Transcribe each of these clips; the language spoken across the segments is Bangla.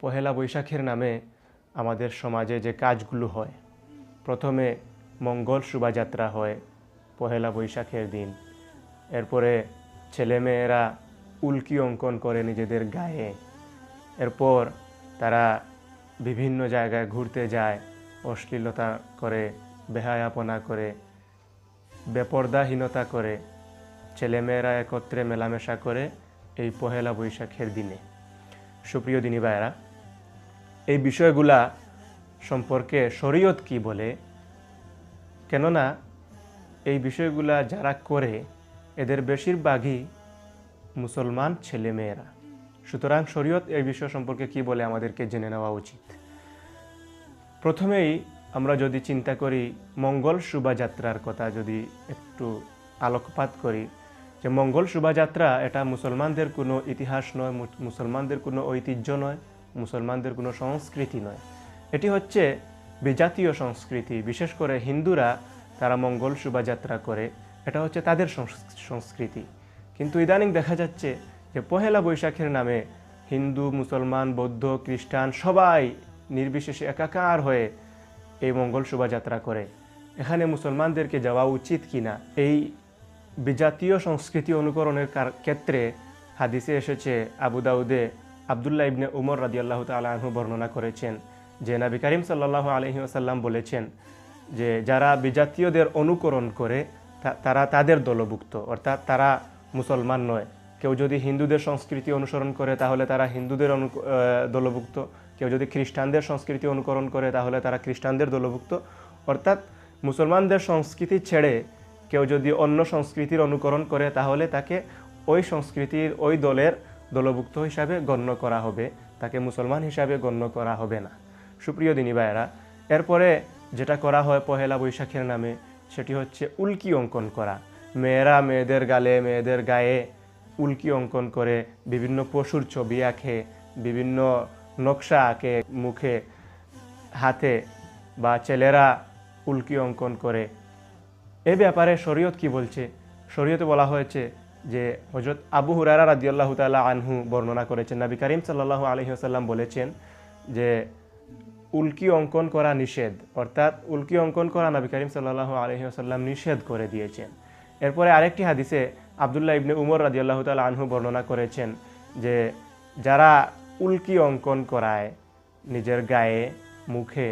পহেলা বৈশাখের নামে আমাদের সমাজে যে কাজগুলো হয়, প্রথমে মঙ্গল শোভাযাত্রা হয় পহেলা বৈশাখের দিন। এরপরে ছেলেমেয়েরা উল্কি অঙ্কন করে নিজেদের গায়ে। এরপর তারা বিভিন্ন জায়গায় ঘুরতে যায়, অশ্লীলতা করে, বেহায়াপনা করে, বেপর্দাহীনতা করে। ছেলেমেয়েরা একত্রে মেলামেশা করে এই পহেলা বৈশাখের দিনে। সুপ্রিয় দিনী ভাইয়েরা, এই বিষয়গুলা সম্পর্কে শরীয়ত কি বলে? কেননা, এই বিষয়গুলা যারা করে, এদের বেশিরভাগই মুসলমান ছেলেমেয়েরা। সুতরাং শরীয়ত এই বিষয় সম্পর্কে কি বলে আমাদেরকে জেনে নেওয়া উচিত। প্রথমেই আমরা যদি চিন্তা করি, মঙ্গল শোভাযাত্রার কথা যদি একটু আলোকপাত করি যে মঙ্গল শোভাযাত্রা এটা মুসলমানদের কোনো ইতিহাস নয় মুসলমানদের কোনো ঐতিহ্য নয়, মুসলমানদের কোনো সংস্কৃতি নয়। এটি হচ্ছে বিজাতীয় সংস্কৃতি, বিশেষ করে হিন্দুরা তারা মঙ্গল শোভাযাত্রা করে, এটা হচ্ছে তাদের সংস্কৃতি। কিন্তু ইদানিং দেখা যাচ্ছে যে পহেলা বৈশাখের নামে হিন্দু, মুসলমান, বৌদ্ধ, খ্রিস্টান সবাই নির্বিশেষে একাকার হয়ে এই মঙ্গল শোভাযাত্রা করে। এখানে মুসলমানদেরকে যাওয়া উচিত কিনা, এই বিজাতীয় সংস্কৃতি অনুকরণের কার- ক্ষেত্রে হাদিসে এসেছে, আবু দাউদে আবদুল্লাহ ইবনে উমর রাদিয়াল্লাহু তাআলা আনহু বর্ণনা করেছেন, যে নবী করিম সাল্লাল্লাহু আলাইহি ওয়াসাল্লাম বলেছেন যে যারা বিজাতীয়দের অনুকরণ করে তারা তাদের দলভুক্ত, অর্থাৎ তারা মুসলমান নয়। কেউ যদি হিন্দুদের সংস্কৃতি অনুসরণ করে, তাহলে তারা হিন্দুদের অনু দলভুক্ত। কেউ যদি খ্রিস্টানদের সংস্কৃতি অনুকরণ করে, তাহলে তারা খ্রিস্টানদের দলভুক্ত। অর্থাৎ মুসলমানদের সংস্কৃতি ছেড়ে কেউ যদি অন্য সংস্কৃতির অনুকরণ করে, তাহলে তাকে ওই সংস্কৃতির, ওই দলের দলভুক্ত হিসাবে গণ্য করা হবে। তাকে মুসলমান হিসাবে গণ্য করা হবে না। সুপ্রিয় দিনী ভাইয়েরা, এরপরে যেটা করা হয় পহেলা বৈশাখের নামে, সেটি হচ্ছে উল্কি অঙ্কন করা। মেয়েরা মেয়েদের গালে, মেয়েদের গায়ে উল্কি অঙ্কন করে, বিভিন্ন পশুর ছবি আঁকে, বিভিন্ন নকশা আঁকে, মুখে, হাতে বা ছেলেরা উল্কি অঙ্কন করে। এ ব্যাপারে শরীয়ত কি বলছে? শরীয়তে বলা হয়েছে যে হজরত আবু হুরারা রাদিয়াল্লাহু তাআলা আনহু বর্ণনা করেছেন। নবী করিম সাল্লাল্লাহু আলাইহি ওয়াসাল্লাম বলেছেন যে উল্কি অঙ্কন করা নিষেধ, অর্থাৎ উল্কি অঙ্কন করা নবী করিম সাল্লাল্লাহু আলাইহি ওয়াসাল্লাম নিষেধ করে দিয়েছেন। এরপরে আরেকটি হাদিসে আবদুল্লাহ ইবনে উমর রাদিয়াল্লাহু তাআলা আনহু বর্ণনা করেছেন যে যারা উল্কি অঙ্কন করায়, নিজের গায়ে, মুখে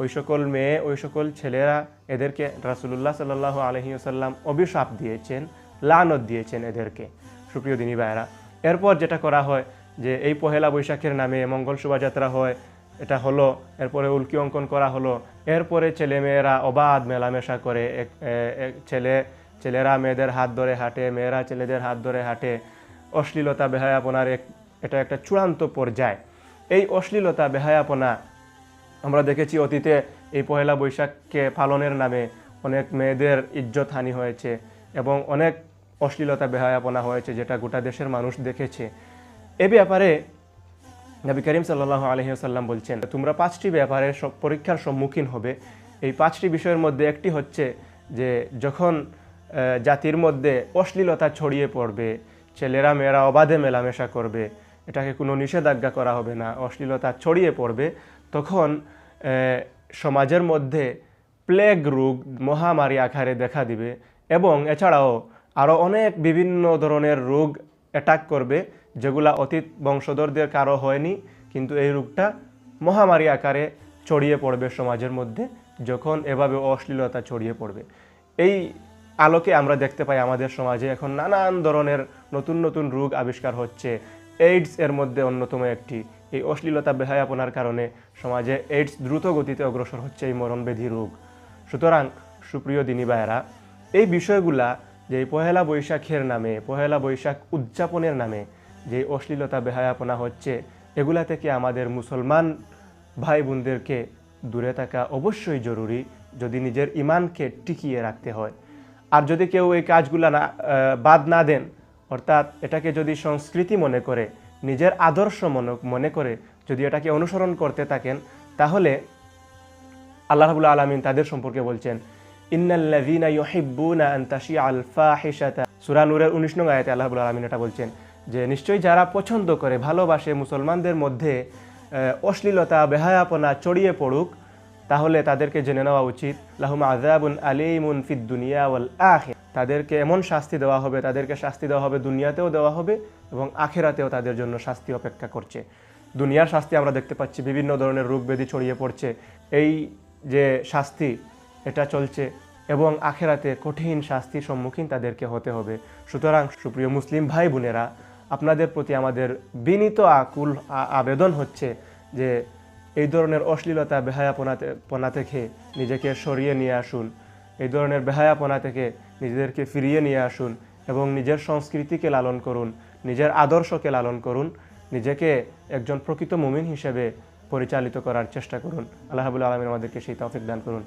ওই সকল মেয়ে, ওই সকল ছেলেরা এদেরকে রাসুলুল্লাহ সাল্লাহ আলহিউসাল্লাম অভিশাপ দিয়েছেন, লানত দিয়েছেন এদেরকে। সুপ্রিয় দিনী ভাইয়েরা, এরপর যেটা করা হয় যে এই পহেলা বৈশাখের নামে মঙ্গল শোভাযাত্রা হয়, এটা হলো, এরপরে উল্কি অঙ্কন করা হলো, এরপরে ছেলেমেয়েরা অবাধ মেলামেশা করে, এক ছেলে, ছেলেরা মেয়েদের হাত ধরে হাঁটে, মেয়েরা ছেলেদের হাত ধরে হাঁটে, অশ্লীলতা, বেহায়াপনার এক, এটা একটা চূড়ান্ত পর্যায়। এই অশ্লীলতা, বেহায়াপনা আমরা দেখেছি অতীতে এই পহেলা বৈশাখকে পালনের নামে অনেক মেয়েদের ইজ্জত হানি হয়েছে এবং অনেক অশ্লীলতা বেহায়াপনা হয়েছে যেটা গোটা দেশের মানুষ দেখেছে। এ ব্যাপারে নবী করিম সাল্লাহ আলহিহাল্লাম বলছেন, তোমরা পাঁচটি ব্যাপারে পরীক্ষার সম্মুখীন হবে। এই পাঁচটি বিষয়ের মধ্যে একটি হচ্ছে যে, যখন জাতির মধ্যে অশ্লীলতা ছড়িয়ে পড়বে, ছেলেরা মেয়েরা অবাধে মেলামেশা করবে, এটাকে কোনো নিষেধাজ্ঞা করা হবে না, অশ্লীলতা ছড়িয়ে পড়বে তখন সমাজের মধ্যে প্লেগ রোগ, মহামারী আকারে দেখা দিবে এবং এছাড়াও আরও অনেক বিভিন্ন ধরনের রোগ অ্যাটাক করবে যেগুলা অতীত বংশধরদের কারও হয়নি, কিন্তু এই রোগটা মহামারী আকারে ছড়িয়ে পড়বে সমাজের মধ্যে যখন এভাবে অশ্লীলতা ছড়িয়ে পড়বে। এই আলোকে আমরা দেখতে পাই আমাদের সমাজে এখন নানান ধরনের নতুন নতুন রোগ আবিষ্কার হচ্ছে। এইডস এর মধ্যে অন্যতম একটি। এই অশ্লীলতা বেহায়াপনার কারণে সমাজে এইডস দ্রুত গতিতে অগ্রসর হচ্ছে এই মরণবেধি রোগ সুতরাং সুপ্রিয় দিনী ভাইয়েরা এই বিষয়গুলা যে পহেলা বৈশাখের নামে, পহেলা বৈশাখ উদযাপনের নামে যে অশ্লীলতা বেহায়াপনা হচ্ছে, এগুলা থেকে আমাদের মুসলমান ভাই বোনদেরকে দূরে থাকা অবশ্যই জরুরি যদি নিজের ইমানকে টিকিয়ে রাখতে হয়। আর যদি কেউ এই কাজগুলা না বাদ না দেন, অর্থাৎ এটাকে যদি সংস্কৃতি মনে করে নিজের আদর্শ মনে মনে করে যদি এটাকে অনুসরণ করতে থাকেন, তাহলে আল্লাহ রাবুল আলমিন তাদের সম্পর্কে বলছেন ইন্নাল্লাযীনা ইউহিব্বুনা আন তাশিআল ফাহিশাতা। সূরা নূরের 19 নং আয়াতে আল্লাহ রাব্বুল আলামিন এটা বলছেন যে, নিশ্চয়ই যারা পছন্দ করে, ভালোবাসে মুসলমানদের মধ্যে অশ্লীলতা, বেহায়াপনা চড়িয়ে পড়ুক তাহলে তাদেরকে জেনে নেওয়া উচিত, লাহুম আযাবুন আলীমুন ফিদ দুনিয়া ওয়াল আখির তাদেরকে এমন শাস্তি দেওয়া হবে, তাদেরকে শাস্তি দেওয়া হবে, দুনিয়াতেও দেওয়া হবে এবং আখেরাতেও তাদের জন্য শাস্তি অপেক্ষা করছে। দুনিয়ার শাস্তি আমরা দেখতে পাচ্ছি, বিভিন্ন ধরনের ব্যাধি ছড়িয়ে পড়ছে। এই যে শাস্তি, এটা চলছে এবং আখেরাতে কঠিন শাস্তির সম্মুখীন তাদেরকে হতে হবে। সুতরাং সুপ্রিয় মুসলিম ভাই বোনেরা, আপনাদের প্রতি আমাদের বিনীত আকুল আবেদন হচ্ছে যে এই ধরনের অশ্লীলতা বেহায়াপনাতে পনা থেকে নিজেকে সরিয়ে নিয়ে আসুন। এই ধরনের বেহায়াপনা থেকে নিজেদেরকে ফিরিয়ে নিয়ে আসুন এবং নিজের সংস্কৃতিকে লালন করুন, নিজের আদর্শকে লালন করুন, নিজেকে একজন প্রকৃত মুমিন হিসেবে পরিচালিত করার চেষ্টা করুন। আল্লাহাবুল আলমিন আমাদেরকে সেই তৌফিক দান করুন।